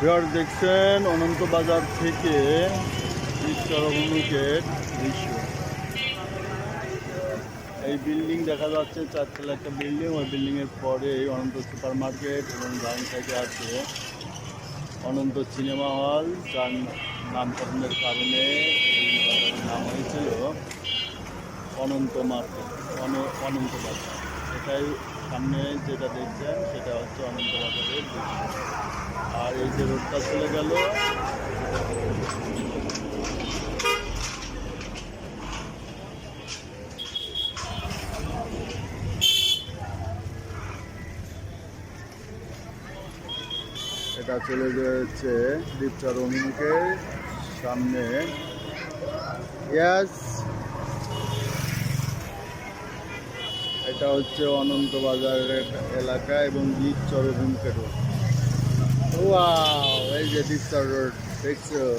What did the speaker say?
বিহার দেখছেন অনন্ত বাজার থেকে দৃশ্য। এই বিল্ডিং দেখা যাচ্ছে, চারতলা একটা বিল্ডিং। ওই বিল্ডিং এর পরে অনন্ত সুপার মার্কেট এবং ডান সাইডে আছে অনন্ত সিনেমা হল, যার নামকরণের কারণে এই নাম হয়েছিল অনন্ত মার্কেট, অন- অনন্ত বাজার। এটাই সামনে যেটা দেখছেন, সেটা হচ্ছে অনন্ত বাজারের দৃশ্য। আর এই যে রোডটা চলে গেল। এটা চলে যাচ্ছে দীপচার অভিমুখে সামনে। ইয়াস এটা হচ্ছে অনন্ত বাজারের এলাকা এবং দ্বীপচর অভিমুখে রোড ওয়াও এই যে দ্বীপচর রোড দেখছ